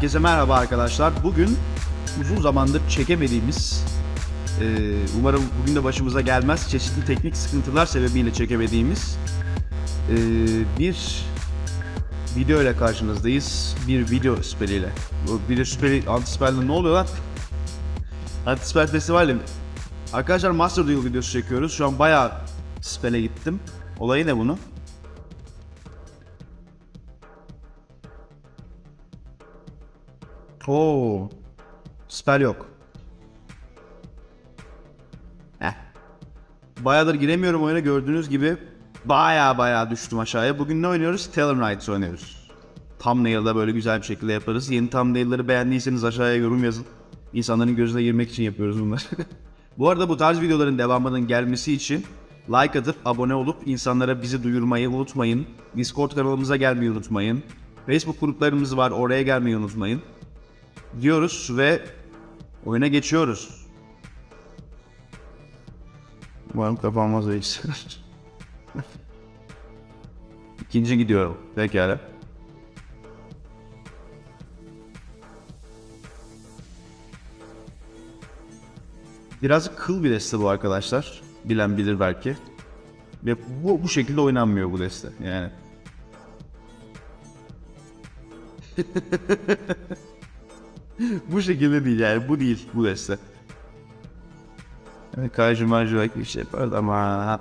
Herkese merhaba arkadaşlar. Bugün uzun zamandır çekemediğimiz, e, umarım bugün de başımıza gelmez, çeşitli teknik sıkıntılar sebebiyle çekemediğimiz e, bir video ile karşınızdayız. Bir video süperiyle. Bu video süperi, antispelde ne oluyor lan? Antispel festivali mi? Arkadaşlar Master Duel videosu çekiyoruz. Şu an bayağı spele gittim. Olayı ne bunun? Oo. Spell yok. Heh. Bayağıdır giremiyorum oyuna gördüğünüz gibi baya baya düştüm aşağıya. Bugün ne oynuyoruz? Talonite oynuyoruz. Thumbnail'da böyle güzel bir şekilde yaparız. Yeni thumbnail'ları beğendiyseniz aşağıya yorum yazın. İnsanların gözüne girmek için yapıyoruz bunları. bu arada bu tarz videoların devamının gelmesi için like atıp abone olup insanlara bizi duyurmayı unutmayın. Discord kanalımıza gelmeyi unutmayın. Facebook gruplarımız var oraya gelmeyi unutmayın diyoruz ve oyuna geçiyoruz. Umarım kapanmaz reis. İkinci gidiyorum. Pekala. Biraz kıl bir deste bu arkadaşlar. Bilen bilir belki. Ve bu, bu şekilde oynanmıyor bu deste. Yani. bu şekilde değil yani. Bu değil bu deste. Evet, Kaycı belki bir şey yapardı ama...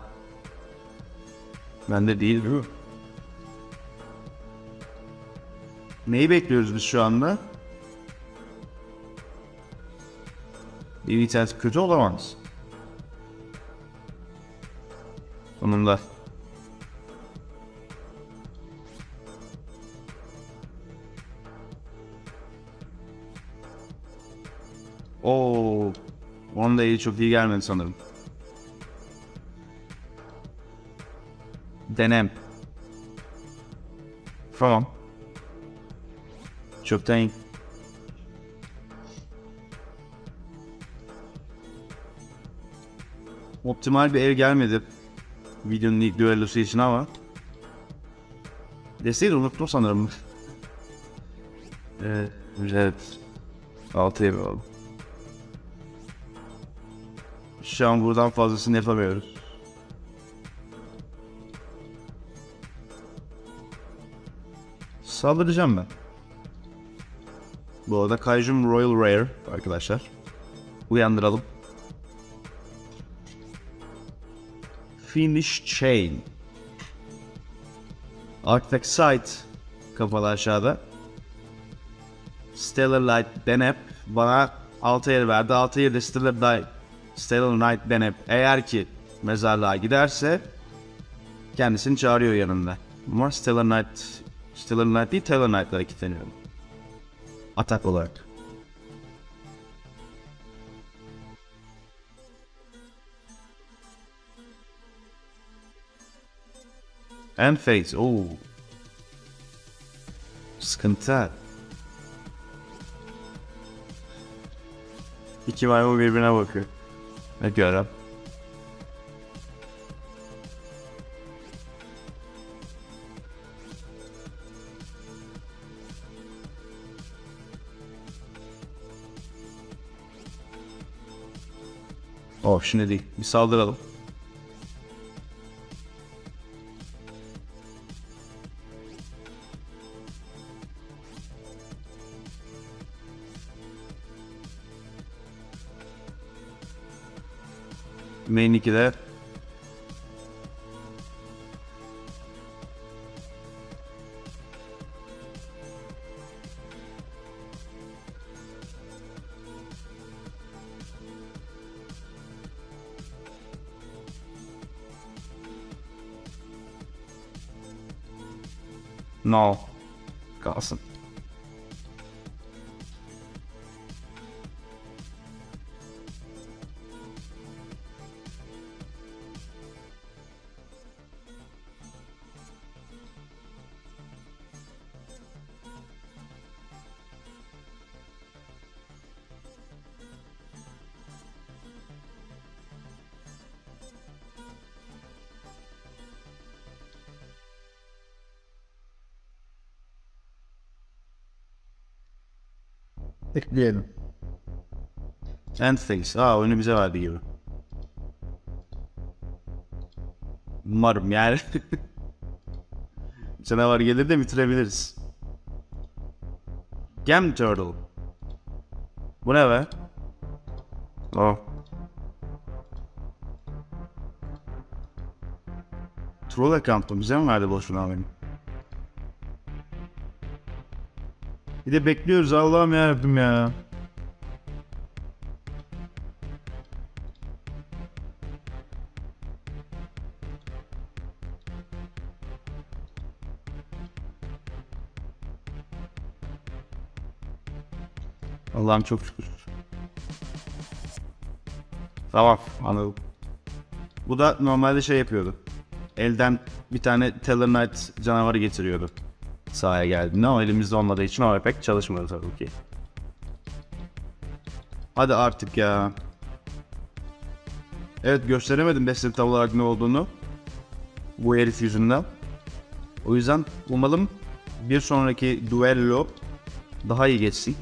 Bende değil bu. Neyi bekliyoruz biz şu anda? Bir vites kötü olamaz. Sonunda. Oo, onun da iyi çok iyi gelmedi sanırım. Denem. Tamam. İyi. Optimal bir el gelmedi. Videonun ilk düellosu için ama. Desteği de unuttum sanırım. evet. Evet. Altıya bakalım. Şu an buradan fazlasını yapamıyoruz. Saldıracağım ben. Bu arada Kaijum Royal Rare arkadaşlar. Uyandıralım. Finish Chain. Artifact Site kapalı aşağıda. Stellar Light Denep bana 6 yer verdi. 6 yerde Stellar Light Stellar Knight Denep eğer ki mezarlığa giderse kendisini çağırıyor yanında. Ama Stellar Knight Stellar Knight değil Stellar Knight'lara kilitleniyorum. Atak olarak. And face. Oo. Sıkıntı. İki maymun birbirine bakıyor. Ne diyorum? Oh şimdi değil. Bir saldıralım. nick there. No. Awesome. Ekleyelim. And things. Aa oyunu bize verdi gibi. Umarım yani. Canavar gelir de bitirebiliriz. Gem Turtle. Bu ne be? Oh. Troll account'u bize mi verdi boşuna benim? Bir de bekliyoruz Allah'ım yarabbim ya. Allah'ım çok şükür. Tamam anladım. Bu da normalde şey yapıyordu. Elden bir tane Tellarknight canavarı getiriyordu. Sahaya geldiğinde ama elimizde olmadığı için o pek çalışmadı tabii ki. Hadi artık ya. Evet gösteremedim Destiny tam olarak ne olduğunu. Bu herif yüzünden. O yüzden umalım bir sonraki duello daha iyi geçsin.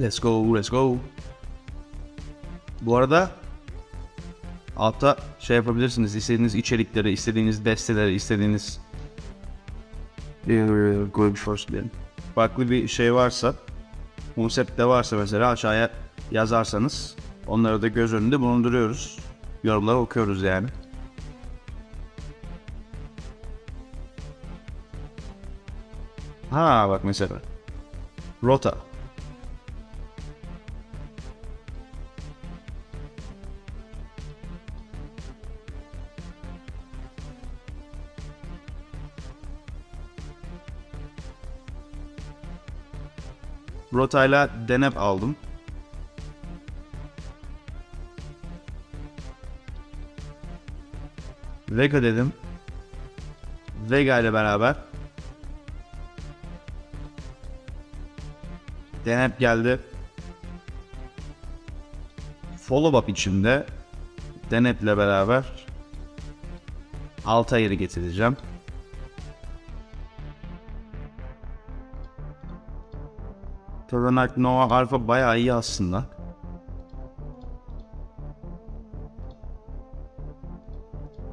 Let's go, let's go. Bu arada altta şey yapabilirsiniz. istediğiniz içerikleri, istediğiniz desteleri, istediğiniz farklı bir şey varsa, konsept de varsa mesela aşağıya yazarsanız onları da göz önünde bulunduruyoruz. Yorumları okuyoruz yani. Ha bak mesela. Rota. Rotayla denep aldım. Vega dedim. Vega ile beraber Denep geldi. Follow up içinde Denep'le beraber Altayır'ı getireceğim. Torrenac Nova Alpha bayağı iyi aslında.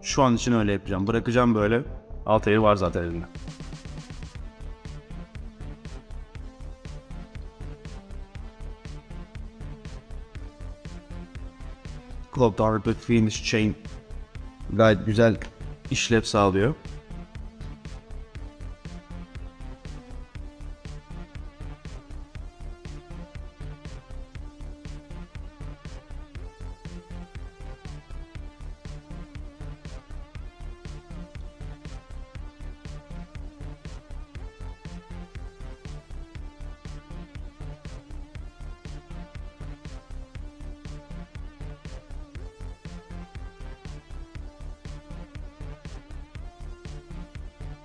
Şu an için öyle yapacağım. Bırakacağım böyle. Altayır var zaten elinde. Club Dark Phoenix Chain gayet güzel işlev sağlıyor.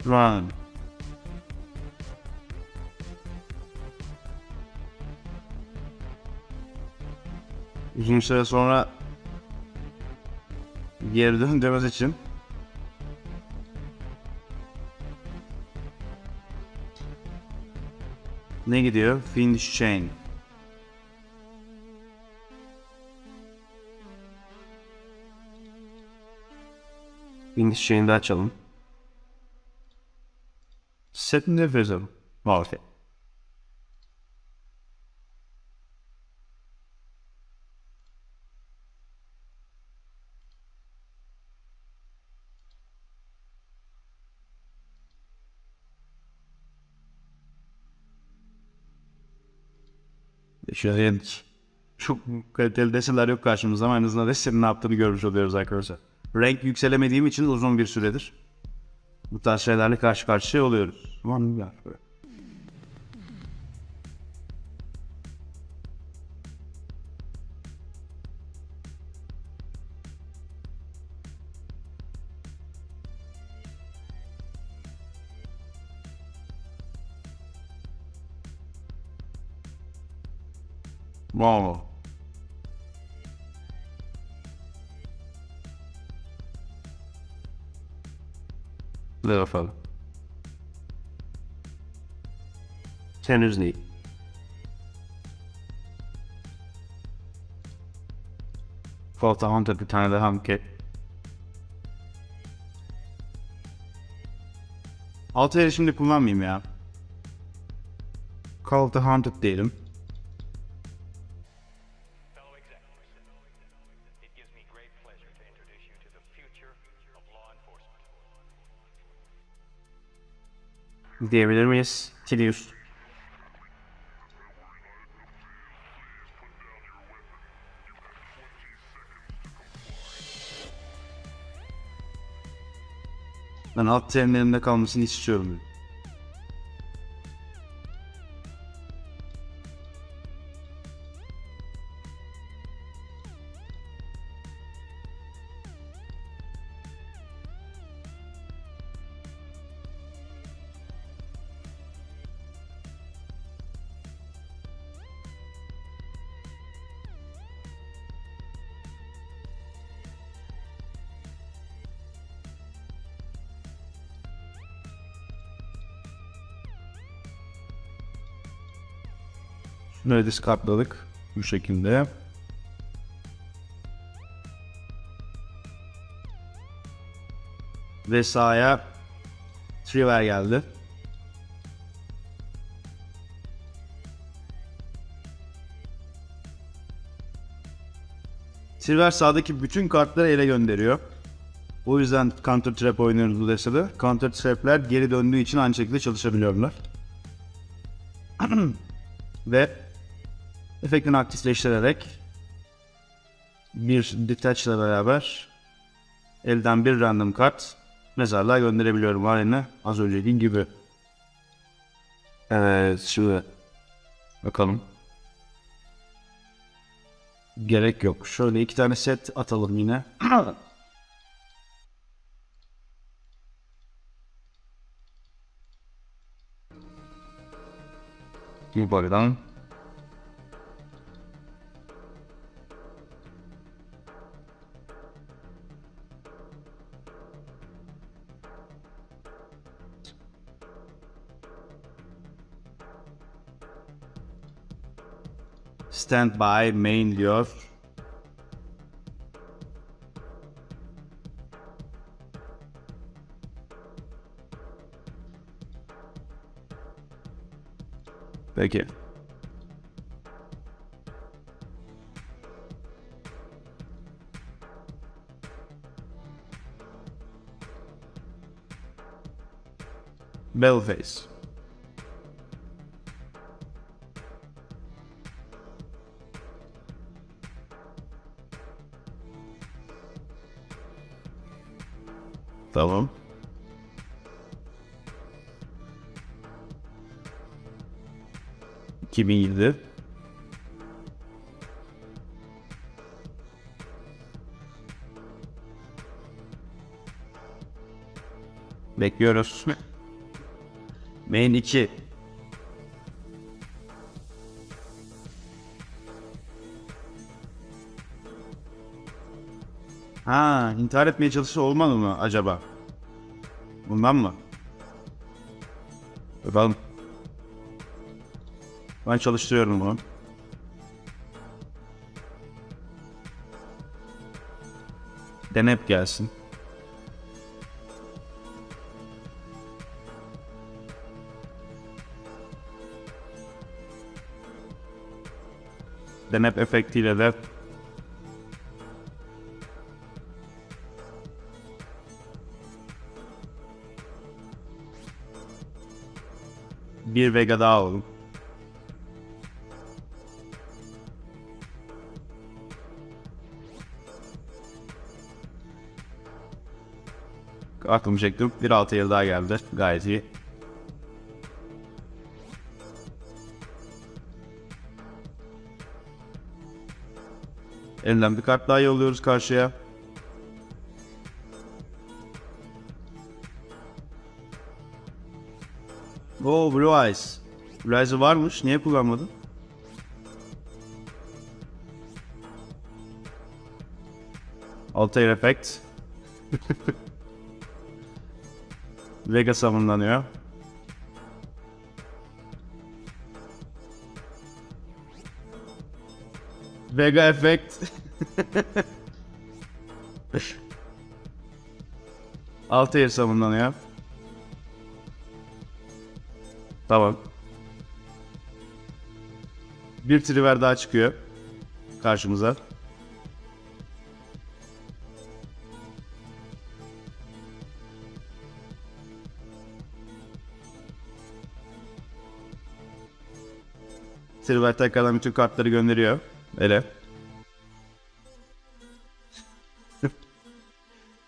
Run. Uzun süre sonra geri döndüğümüz için ne gidiyor? Finish chain. Finish chain'i açalım. Set nefesim. Okay. Şöyle çok kaliteli deseler yok karşımızda ama en azından desenin ne yaptığını görmüş oluyoruz arkadaşlar. Renk yükselemediğim için uzun bir süredir bu tarz şeylerle karşı karşıya oluyoruz. Ya. Wow. Ver bakalım. Henüz değil. Falta Hunter bir tane daha hamke. Altı yeri şimdi kullanmayayım ya. Call to Haunted diyelim. Diyebilir miyiz? Tilius. Ben alt terimlerimde kalmasını istiyorum. Şunları discardladık bu şekilde. Ve sahaya Triver geldi. Triver sağdaki bütün kartları ele gönderiyor. O yüzden Counter Trap oynuyoruz bu destede. Counter Trap'ler geri döndüğü için aynı şekilde çalışabiliyorlar. Ve efektini aktifleştirerek bir detach ile beraber elden bir random kart mezarlığa gönderebiliyorum aynı az önceki gibi. Evet şimdi bakalım. Gerek yok. Şöyle iki tane set atalım yine. Yukarıdan Stand by main diyor. Peki. Bellface. Tamam. ...2007. Bekliyoruz. Main 2. Ha, intihar etmeye çalışsa olmadı mı acaba? Bundan mı? Bakalım. Ben çalıştırıyorum bunu. Denep gelsin. Denep efektiyle de bir Vega daha alalım. Aklımı çektim. Bir altı yıl daha geldi. Gayet iyi. Elinden bir kart daha yolluyoruz karşıya. Oo Blue Eyes. Blue Eyes'ı varmış. Niye kullanmadın? Altair Effect. Vega savunlanıyor. Vega Effect. Altair savunlanıyor. Tamam. Bir triver daha çıkıyor karşımıza. Triver tekrardan bütün kartları gönderiyor. Ele.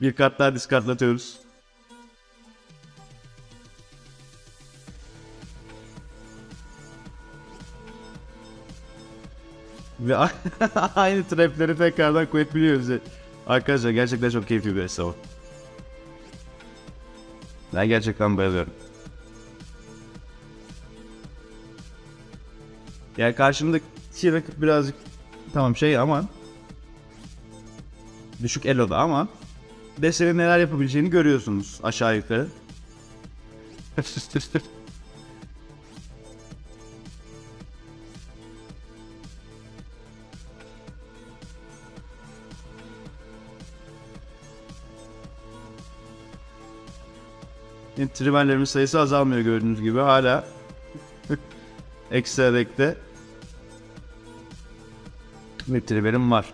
Bir kart daha diskartlatıyoruz. Ve aynı trapleri tekrardan koyabiliyoruz. Arkadaşlar gerçekten çok keyifli bir hesap. Ben gerçekten bayılıyorum. Yani karşımdaki rakip birazcık tamam şey ama düşük eloda ama Dese'nin neler yapabileceğini görüyorsunuz aşağı yukarı. Yani trimerlerin sayısı azalmıyor gördüğünüz gibi hala ekstra deck'te bir trimerim var.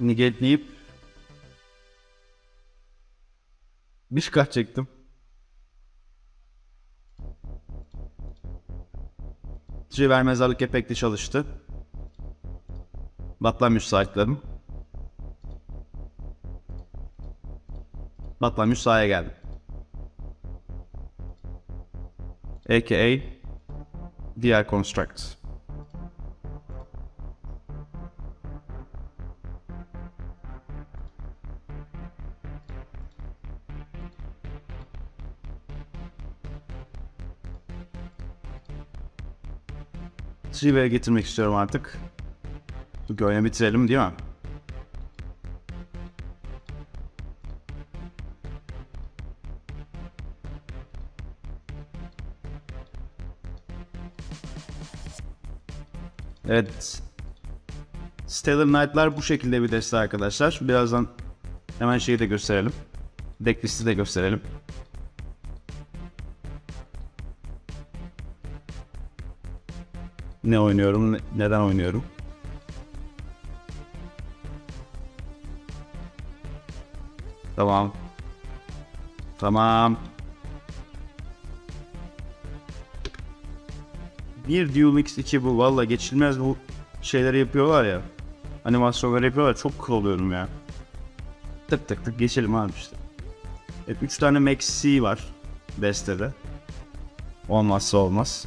Nigetleyip bir kart çektim. Civer mezarlık efekti çalıştı. Batlan müsaitlerim. Batlan sahaya geldi. AKA diğer construct. Triver'e getirmek istiyorum artık. Bu oyunu bitirelim değil mi? Evet. Stellar Knight'lar bu şekilde bir deste arkadaşlar. Birazdan hemen şeyi de gösterelim. Decklisti de gösterelim. Ne oynuyorum, ne- neden oynuyorum? Tamam. Tamam. Bir Duel X 2 bu valla geçilmez bu şeyleri yapıyorlar ya. Animasyonları yapıyorlar çok kıl oluyorum ya. Tık tık tık geçelim abi işte. Evet 3 tane Maxi var destede. Olmazsa olmaz.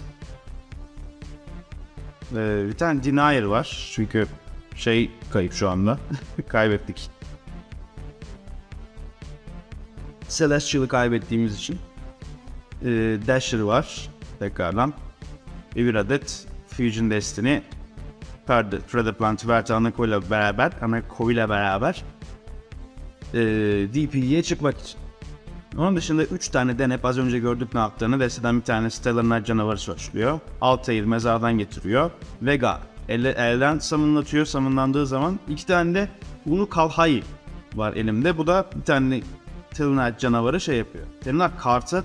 Ee, bir tane Denier var çünkü şey kayıp şu anda. Kaybettik. Celestial'ı kaybettiğimiz için. Ee, Dasher var tekrardan. Ve bir adet Fusion Destiny Predator Plant Verta Anako beraber Anako ile beraber e, DP'ye çıkmak için. Onun dışında 3 tane denep az önce gördük ne yaptığını. Desteden bir tane Stellar canavarı soçluyor. Altair mezardan getiriyor. Vega elle, elden samınlatıyor. Samınlandığı zaman iki tane de Unu Kalhai var elimde. Bu da bir tane Knight canavarı şey yapıyor. Knight kartı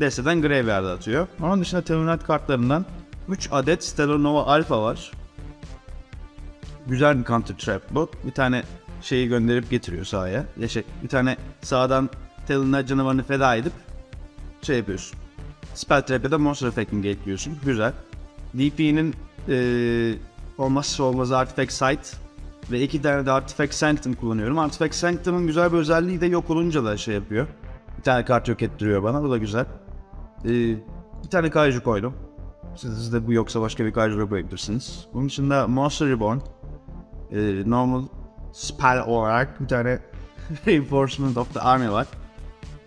desteden Graveyard'a atıyor. Onun dışında Knight kartlarından 3 adet Stellar Nova Alpha var. Güzel bir counter trap bu. Bir tane şeyi gönderip getiriyor sahaya. Ya şey, bir tane sağdan Talon'la canavarını feda edip şey yapıyorsun. Spell Trap'e de Monster Effect'ini gateliyorsun. Güzel. DP'nin eee olmazsa olmazı Artifact Sight ve iki tane de Artifact Sanctum kullanıyorum. Artifact Sanctum'ın güzel bir özelliği de yok olunca da şey yapıyor. Bir tane kart yok ettiriyor bana. Bu da güzel. Ee, bir tane Kaiju koydum. Sizde bu yoksa başka bir Kaiju koyabilirsiniz. Bunun dışında Monster Reborn. Ee, normal spell olarak bir tane Reinforcement of the Army var.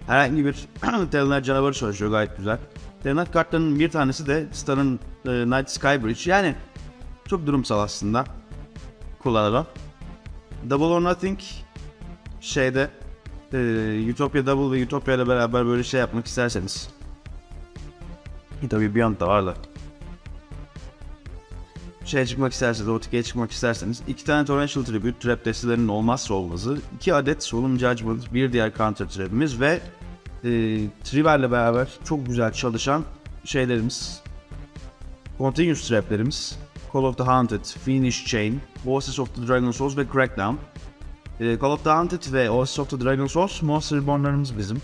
Herhangi bir Telnet canavarı çalışıyor gayet güzel. Telnet kartlarının bir tanesi de Star'ın e, Night Skybridge. Yani çok durumsal aslında kullanılan. Double or Nothing şeyde e, Utopia Double ve Utopia ile beraber böyle şey yapmak isterseniz. E, tabii Beyond da var da. Şeye çıkmak isterseniz, OTK'ye çıkmak isterseniz iki tane Torrential Tribute trap destelerinin olmazsa olmazı, iki adet Solemn Judgment, bir diğer Counter Trap'imiz ve e, Triver'le beraber çok güzel çalışan şeylerimiz, Continuous Trap'lerimiz, Call of the Haunted, Finish Chain, Voices of the Dragon Souls ve Crackdown. E, Call of the Haunted ve Voices of the Dragon Souls Monster Reborn'larımız bizim.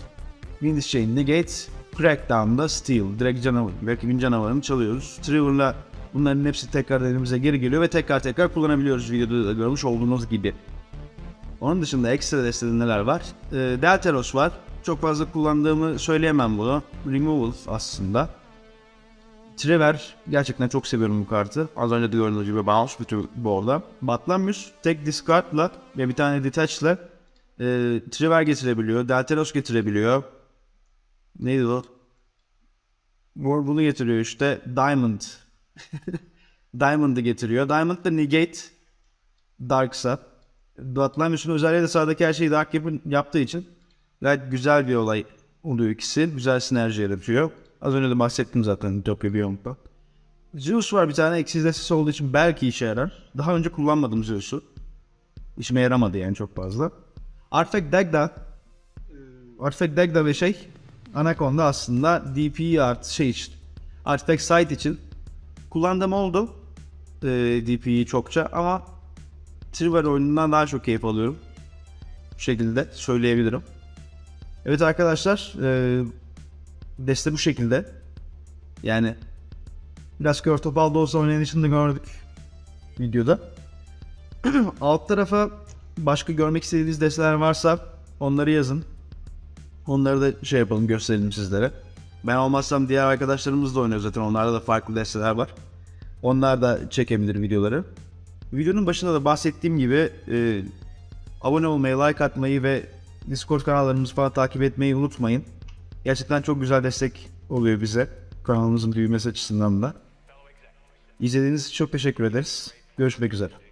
Finish Chain, Negate, Crackdown'da Steel, direkt canavar, rakibin canavarını çalıyoruz. Triver'la bunların hepsi tekrar elimize geri geliyor ve tekrar tekrar kullanabiliyoruz videoda da görmüş olduğunuz gibi. Onun dışında ekstra destede neler var? Ee, Delteros var. Çok fazla kullandığımı söyleyemem bunu. Removal aslında. Trevor gerçekten çok seviyorum bu kartı. Az önce de gördüğünüz gibi bounce bütün board'a. Batlamyus tek discard'la ve bir tane detach'la e, Trevor getirebiliyor. Delteros getirebiliyor. Neydi o? Bu- Bunu getiriyor işte. Diamond. Diamond'ı getiriyor. Diamond da negate Darksa. Batlamyus'un özelliği de sağdaki her şeyi Dark yapın, yaptığı için gayet güzel bir olay oluyor ikisi. Güzel sinerji yaratıyor. Az önce de bahsettim zaten Utopia Beyond'da. Zeus var bir tane eksiz olduğu için belki işe yarar. Daha önce kullanmadım Zeus'u. İşime yaramadı yani çok fazla. Artifact Dagda Artifact Dagda ve şey Anaconda aslında DP artı şey için Artifact Sight için kullandığım oldu e, DP'yi çokça ama Triver oyunundan daha çok keyif alıyorum. Bu şekilde söyleyebilirim. Evet arkadaşlar e, deste bu şekilde. Yani biraz kör topal da olsa oynanışını da gördük videoda. Alt tarafa başka görmek istediğiniz desteler varsa onları yazın. Onları da şey yapalım gösterelim sizlere. Ben olmazsam diğer arkadaşlarımız da oynuyor zaten. Onlarda da farklı desteler var. Onlar da çekebilir videoları. Videonun başında da bahsettiğim gibi e, abone olmayı, like atmayı ve Discord kanallarımızı falan takip etmeyi unutmayın. Gerçekten çok güzel destek oluyor bize. Kanalımızın büyümesi açısından da. İzlediğiniz için çok teşekkür ederiz. Görüşmek üzere.